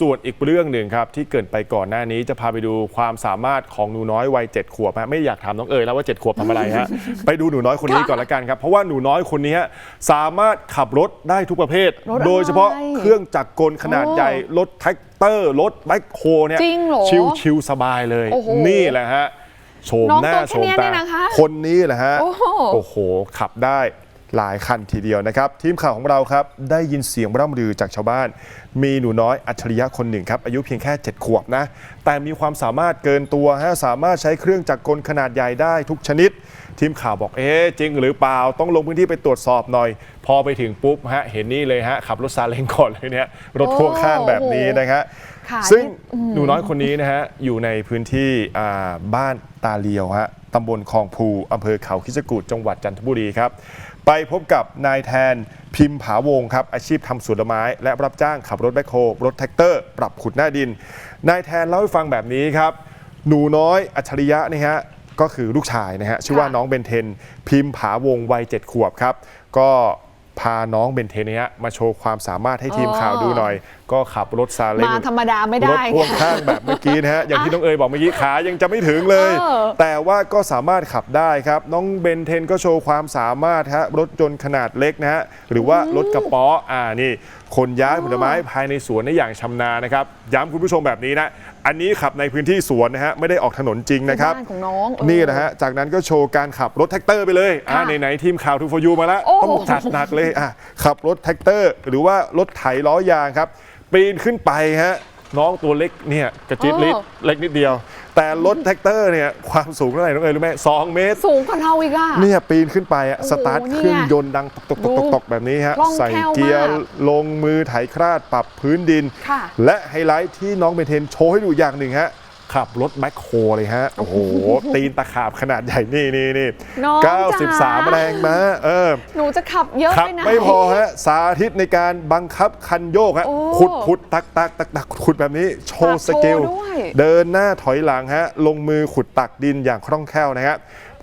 ส่วนอีกเรื่องหนึ่งครับ ที่เกรินไปก่อนหน้านี้จะพาไปดูความสามารถของหนูน้อยวัย7ขวบฮะไม่อยากถามน้องเอ๋ยแล้วว่า7ขวบทำอะไรฮะ ไปดูหนูน้อยคนนี้ก่อนละกันครับ เพราะว่าหนูน้อยคนนี้สามารถขับรถได้ทุกประเภทรถอะไรโดยเฉพาะเครื่องจักรกลขนาดใหญ่รถแท็กเตอร์รถแบ็คโฮเนี่ยจริงเหรอชิวชิวๆสบายเลยโอ้โหนี่แหละฮะโฉมน้องหน้าตัวโฉแค่มเนี้ยตาเนี่ยนะคะคนนี้แหละฮะโอ้โหโอ้โหขับได้ หลายคันทีเดียวนะครับ ทีมข่าวของเราครับ ได้ยินเสียงร่ำลือจากชาวบ้าน มีหนูน้อยอัจฉริยะคนหนึ่งครับ อายุเพียงแค่ 7 ขวบนะ แต่มีความสามารถเกินตัวฮะสามารถใช้เครื่องจักรกลขนาดใหญ่ได้ทุกชนิด ทีมข่าวบอกเอ๊ะจริงหรือเปล่าต้องลงพื้นที่ไปตรวจสอบหน่อย พอไปถึงปุ๊บฮะเห็นนี่เลยฮะขับรถซาเล้งก่อนเลยเนี่ยรถพ่วงข้างแบบนี้นะฮะค่ะซึ่งอืมหนูน้อยคนนี้นะฮะอยู่ในพื้นที่อ่าบ้านตาเลียวฮะตำบลคลองภูอำเภอเขาคิชกูดจังหวัดจันทบุรีครับ ไปพบกับนายแทนพิมพ์ผาวงครับอาชีพทำสวนไม้ และรับจ้างขับรถแบคโฮรถแท็กเตอร์ ปรับขุดหน้าดิน นายแทนเล่าให้ฟังแบบนี้ครับ หนูน้อยอัจฉริยะนี่ฮะก็คือลูกชายนะฮะชื่อว่าน้องเบนเทน พิมพ์ผาวงวัยเจ็ดขวบครับ ก็พาน้องเบนเทนเนี่ยมาโชว์ความสามารถให้ทีมข่าวดูหน่อยก็ขับรถซาเล้งมาธรรมดาไม่รได้ถพ่วงข้างแบบเมื่อกี้นะฮะ อย่างที่น้องเอ๋ยบอกเมื่อกี้ขายังจะไม่ถึงเลยเออแต่ว่าก็สามารถขับได้ครับ น้องเบนเทนก็โชว์ความสามารถฮะรถยนต์ขนาดเล็กนะฮะ หรือว่ารถกระป๋ออ่านี่คนย้ายผลไม้ภายในสวนได้อย่างชำนาญนะครับ ย้ำคุณผู้ชมแบบนี้นะ อันนี้ขับในพื้นที่สวนนะฮะไม่ได้ออกถนนจริงนะครับบ้านของน้องเออนี่นะฮะจากนั้นก็โชว์การขับรถแท็กเตอร์ไปเลยอ่าค่ะไหนๆทีมข่าวทูฟยูมาแล้วโอ้ต้องจัดหนักเลยอะขับรถแท็กเตอร์ หรือว่ารถไถล้อยางครับ ปีนขึ้นไปฮะน้องตัวเล็กเนี่ยกระจิตลิดเล็กนิดเดียว แต่รถแท็กเตอร์เนี่ยความสูงเท่าไหร่น้องเอ๋ยรู้ไหมสองเมตร สูงกว่าเราอีกอะ เนี่ยปีนขึ้นไปอะโอ้โหสตาร์ทเนี่ยเครื่องยนต์ดังตกตกตกตกตกแบบนี้ฮะคล่องใส่แคล่วเกียร์มากลงมือไถคราดปรับพื้นดิน ค่ะ และไฮไลท์ที่น้องเบนเทนโชว์ให้ดูอย่างหนึ่งฮะ ขับรถแบ็คโฮเลยฮะ โอ้โห ตีนตะขาบขนาดใหญ่นี่นี่นี่น้องจ๋า93แรงม้าเออ หนูจะขับเยอะขับไปไหนไม่พอฮะ สาธิตในการบังคับคันโยกฮะโอ้ขุดขุดตักตักตักตักขุดแบบนี้ โชว์ขัสบโชว์เกลด้วย เดินหน้าถอยหลังฮะ ลงมือขุดตักดินอย่างคล่องแคล่วนะฮะ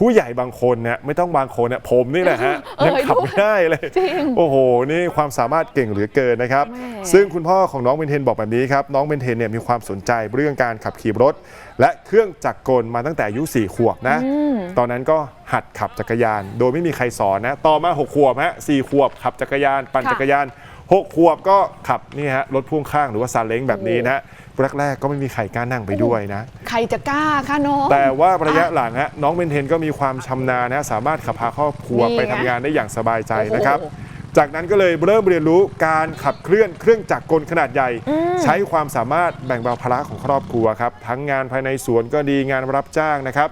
ผู้ใหญ่บางคนเนี่ยไม่ต้องบางคนเนี่ยผมนี่แหละฮะเออยังขับด้วยไม่ได้เลยจริงโอ้โห นี่ความสามารถเก่งเหลือเกินนะครับ แม่ ซึ่งคุณพ่อของน้องเบนเทนบอกแบบนี้ครับ น้องเบนเทนเนี่ยมีความสนใจเรื่องการขับขี่รถ และเครื่องจักรกลมาตั้งแต่อายุ4ขวบนะ ตอนนั้นก็หัดขับจักรยาน โดยไม่มีใครสอนนะ ต่อมา 6 ขวบฮะ4ขวบขับจักรยาน ปั่นค่ะจักรยาน 6ขวบก็ขับนี่ฮะรถพ่วงข้างหรือว่าซาเล้งแบบนี้นะแรกๆก็ไม่มีใครกล้านั่งไปด้วยนะ ใครจะกล้าคะน้อง แต่ว่าระยะหลังฮะน้องเบนเทนก็มีความชำนาญนะสามารถขับพาครอบครัวนี่ไงไปทำงานได้อย่างสบายใจโอ้โหนะครับ จากนั้นก็เลยเริ่มเรียนรู้การขับเคลื่อนเครื่องจักรกลขนาดใหญ่ ใช้ความสามารถแบ่งเบาภาระของครอบครัวครับทั้งงานภายในสวนก็ดีงานรับจ้างนะครับ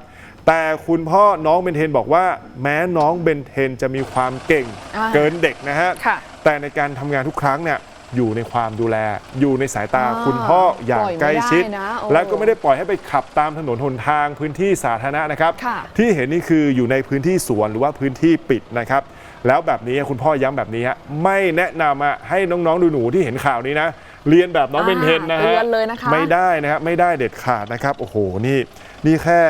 แต่คุณพ่อน้องเบนเทนบอกว่า แม้น้องเบนเทนจะมีความเก่งอ่าเกินเด็กนะฮะ ค่ะแต่ในการทำงานทุกครั้งเนี่ยอยู่ในความดูแล อยู่ในสายตาอ่าคุณพ่ออย่างปล่อยไม่ใกล้ชิดได้นะเออและก็ไม่ได้ปล่อยให้ไปขับตามถนนหนทางพื้นที่สาธารณะนะครับ ค่ะ ที่เห็นนี่คืออยู่ในพื้นที่สวนหรือว่าพื้นที่ปิดนะครับ แล้วแบบนี้คุณพ่อย้ำแบบนี้ฮะไม่แนะนำอะให้น้องๆดูหนูๆที่เห็นข่าวนี้นะ เรียนแบบน้องอ่าเบนเทนนะฮะเตือนเลยนะคะ ไม่ได้นะครับไม่ได้เด็ดขาดนะครับ โอ้โหนี่ นี่แค่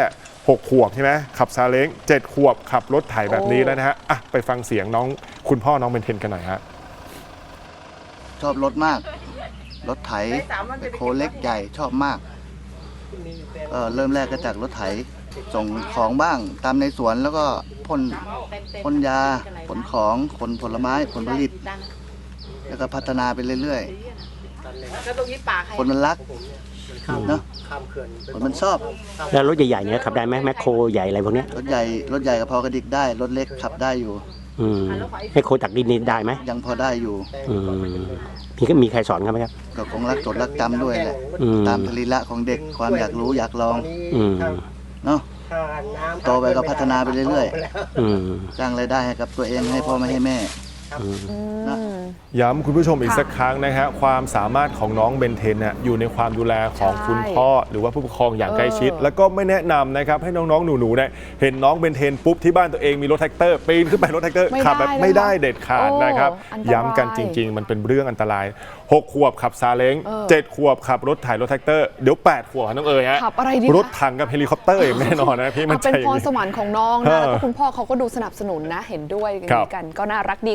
6 ขวบใช่ไหมขับซาเล้ง7ขวบขับรถไถแบบนี้แล้วนะฮะอะไปฟังเสียงน้องคุณพ่อน้องเบนเทนกันหน่อยฮะชอบรถมาก รถไถโคเล็กใหญ่ชอบมากเออเริ่มแรกก็จากรถไถส่งของบ้างตามในสวนแล้วก็พ่นพ่นยาขนของขนผลไม้ผลผลิต แล้วก็พัฒนาไปเรื่อยๆคนมันรักเนาะ คนมันชอบ แล้วรถใหญ่ๆเนี่ยขับได้ไหมแมคโครใหญ่อะไรพวกเนี้ยรถใหญ่รถใหญ่ก็พอกระดิกได้ รถเล็กขับได้อยู่ อืมแมคโครตักดินนี่ได้ไหมยังพอได้อยู่อืมมีก็มีใครสอนกันไหมครับ ก็คงรักจดรักจำด้วยแหละอืม ตามผลิละของเด็กความอยากรู้อยากลองอืมเนาะ โตไปก็พัฒนาไปเรื่อย อืมๆสร้างรายได้ให้กับตัวเองให้พ่อไม่ให้แม่ อืมนะ ย้ำคุณผู้ชมอีกค่ะสักครั้งนะฮะความสามารถของน้องเบนเทนน่ะอยู่ในความดูแลของใช่คุณพ่อหรือว่าผู้ปกครองอย่างเออใกล้ชิดแล้วก็ไม่แนะนำนะครับให้น้องๆหนูๆเนี่ยเห็นน้องเบนเทนปุ๊บที่บ้านตัวเองมีรถแท็กเตอร์ปีนขึ้นไปรถแท็กเตอร์ไม่ขับแบบได้ไม่ได้นะคะเด็ดขาดโอ้นะครับอันตรายย้ำกันจริง ๆ มันเป็นเรื่องอันตราย 6 ขวบขับซาเล้งเออ7ขวบขับรถไถรถแท็กเตอร์เดี๋ยว 8 ขวบน้องเอ๋ยฮะขับอะไรดีคะ รถถังกับเฮลิคอปเตอร์อย่างแน่นอนนะพี่มันเอาใจเป็นอพย่างรนี้สวรรค์ของน้องเอนะอแล้วก็คุณพ่อเขาก็ดูสนับสนุนนะ เห็นด้วยอย่างครับนี้กันก็น่ารักดี